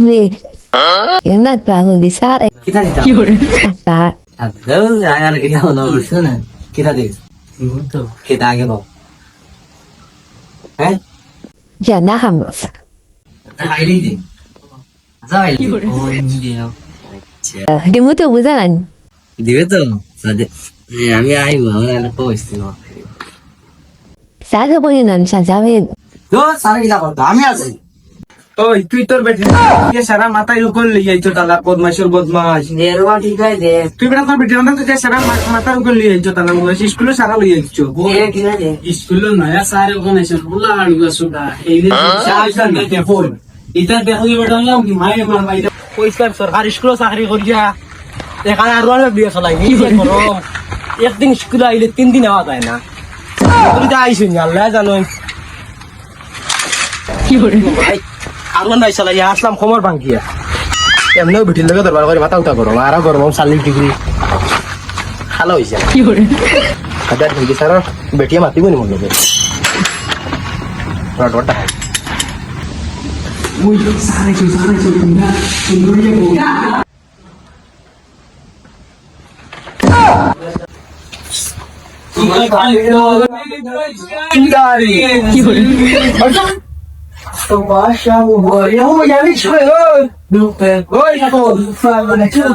Wait. You're not probably sorry. Kita dito. Kita. Agdaw, ayar kita ko na gusto na. Kita dito. Kita agi ko. Eh? Ya, naham. Nakailig din. Nakailig. Oh, hindi na. Dimo to buzan. Dimo to. Sade. আমি আইব আমার একটা post দিব sir বলি না আমি সাজাবে তো ওই তুই তোর বেটি সারা মাথায় উপর লিয়ে আইছো তালা বদমাইশের বদমাস নেরবা ঠিক আছে তুই বেটা তোর বেটি তুই সারা মা- মাথার উপর লিয়ে আইছো তালা স্কুলে সারা লিয়ে আইছো। কি স্কুলে নয়া সারে ওখানে এসে বুলা আড়ুয়া সুদা। এই যে ফোন। এটা দেখো বেটা মার মাইটা সরকার স্কুলে চাকরি করিয়া এখানে আর দিয়ে। চলাই কি গরম একদিন স্কুলে আইলে তিন দিন আওয়া যায় না। তুই যা আইসি আল্লাহ জানো কি করে আর নাই চলাই আসলাম খবর ভাঙ্গিয়া এমনিও বিটির লগে দরবার করে মাথা উঠা গরম আর গরম চাল্লিশ ডিগ্রি ভালো হয়েছে কি করে হাজার গেছে আর বেটিয়া মাতিব নি মনে রড রডটা মুই সারে চু সারে চু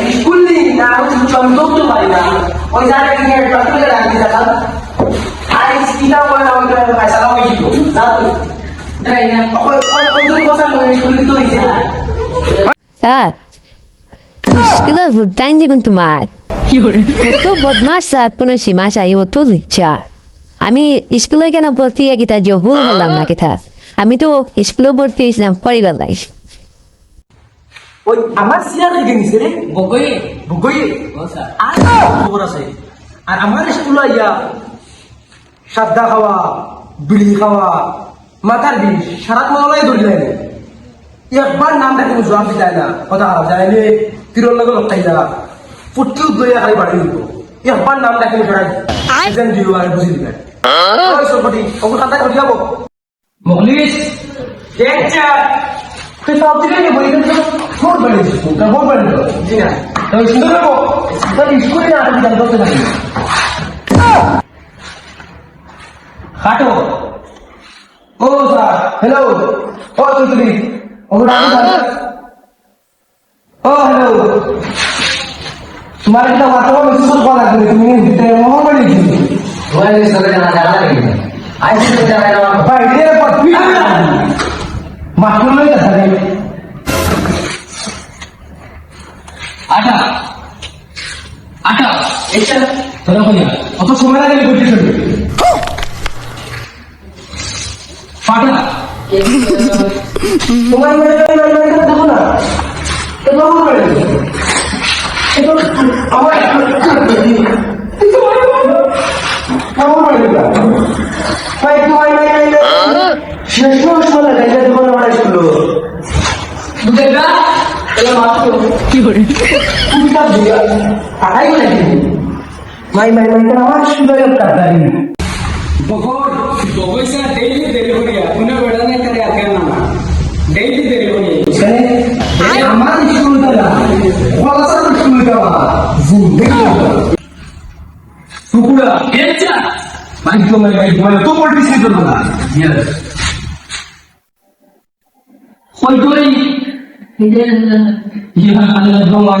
কুন্ডা কুন্ডুরিয়ে বউটা কি করে স্যার স্কুলে ভুটাইন দিবেন তোমার কি করে বদমাস স্যার কোনো সীমা চাই ও তো ইচ্ছা আমি স্কুলে কেন ভর্তি কিতা জহুল হলাম না কিতা আমি তো স্কুলে ভর্তি হয়েছিলাম পরিবার লাইফ ওই আমার সিয়ার থেকে নিছে রে ও স্যার আর খবর আছে আর আমার স্কুলে আইয়া সাদা খাওয়া বিড়ি খাওয়া মাথার বিষ সারাত মাওলাই ধরি যায় একবার নাম ডাকি জবাব দিতাই না। কথা খারাপ যায় রে তিরর লগে লটাই যা ফুটকিও দইয়া খাই বাড়ি দিব একবার নাম ডাকি ফেরাই যেন দিও আর বুঝি দিবে। ওই সরপতি ওকে কান্তা করে যাব মগলিস দেখছা? তুই সব দিকে বই ফোন জি না সুন্দর হব স্কুলে না আমি জানতে করতে পারি খাটো। ও স্যার হ্যালো ও তুই তুমি ও ও হ্যালো তোমার একটা মাথা মেসেজ করা লাগবে তুমি ভিতরে মোহন বানিয়েছিস ওই সবে জানা জানা লাগে আইসি তো জানা না ভাই এর পর তুই মাস্টার লই যাচ্ছে রে আটা আটা এটা তোরা কইয়া অত সময় লাগে পাটা তোমার মেয়ে মেয়ে মেয়ে দেখো না এ বাবু করে এটা আমার শেষ সময় লাগে এটা তোমার আমার এলা মাত্র কি করে? মাই মাই মাই আমার সুন্দর একটা গাড়ি বকর বকই স্যার ডেইলি দেরি করিয়া পুনে বেড়া নাই করে আগে না দেরি করিয়া আমার স্কুলটা না কলাসার স্কুলটা সুকুরা এচ্ছা মাইক তো মাই মাইক মানে তো পড়তে ছিল না ইয়া আল্লাহ তোমার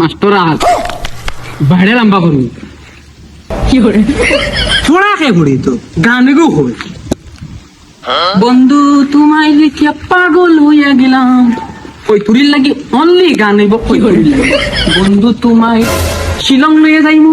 মাস্টার আজ বাইরে লম্বা করুন ছোড়া খেয়ে পড়ি তো গানে গো বন্ধু তোমায় লিখিয়া পাগল হইয়া গেলাম। ওই তুরির লাগি অনলি গান হইব কই লাগি বন্ধু তোমায় শিলং লইয়া যাইমু।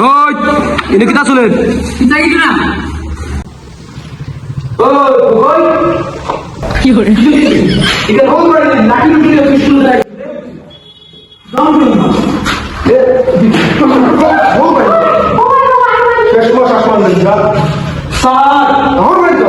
ওই এনে কিতা চলেন কি করে? এটা হোর বাড়ি লুটি লুটি শুরু যায় শেষ মাস আসমান দিচ্ছা স্যার হোর বাড়ি তো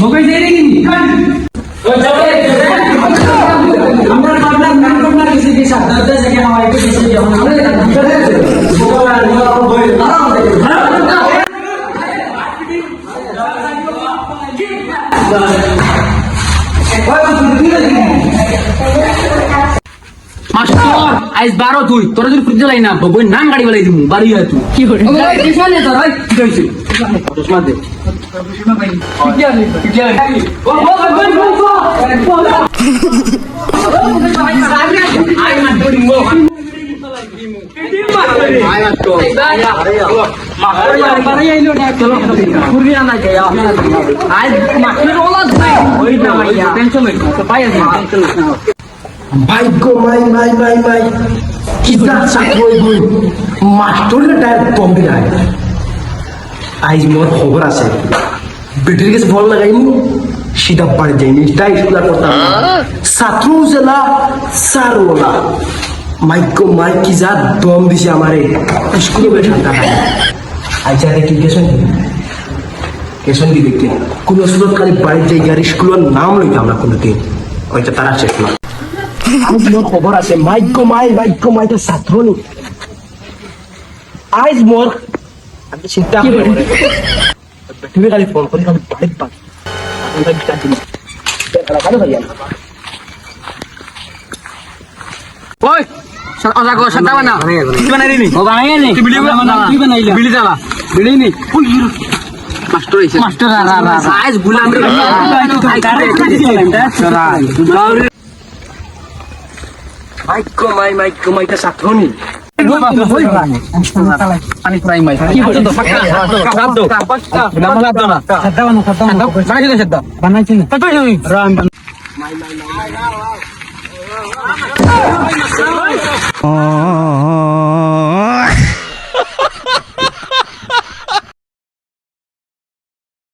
মোবাইল দেয়নি কিন্তু আমরা আপনার নাম করনা কিছু দিয়ে সাথে সেখানে আমার একটু কিছু যখন আজ বারো তুই। তোরা যদি প্রতিদিন না বই নাম গাড়ি বেলাই দিব বাড়ি তুই কি করে চশমা দে ভাগ্য মাই মাই মাই মাই কিতা গই মাস্টরের ডাইরেক্ট বম্বে নাই আজ মোর খবর আছে। বেটির কাছে ফল লাগাইনি সিধা বাড়ি যাইনি তাই স্কুল আর করতাম ছাত্র জেলা সারওয়ালা মাইক্য মাই কি যা দম দিছে আমারে। স্কুলে বলে ঠান্ডা খাই আচ্ছা দেখি কেসন কেসন কি দেখি কোনো স্কুলত খালি বাড়ির যাই আর স্কুলের নাম লইতাম না কোনোদিন ওইটা তারা শেষ না। আজ মোর খবর আছে। মাইক্য মাই মাইক্য মাই তো ছাত্র নি। আজ মোর আমি চিন্তা করি তুমি খালি ফোন করে খালি বাড়িত পাই আমরা বিচার দিন ভালো ভাইয়া ওই অজা গো সাদা বানা কি বানাই নি ও বানাই নি কি ভিডিও বানা কি নি ওই মাস্টার আইছে মাস্টার রা রা আজ গুলাম রে মাই বানাইছি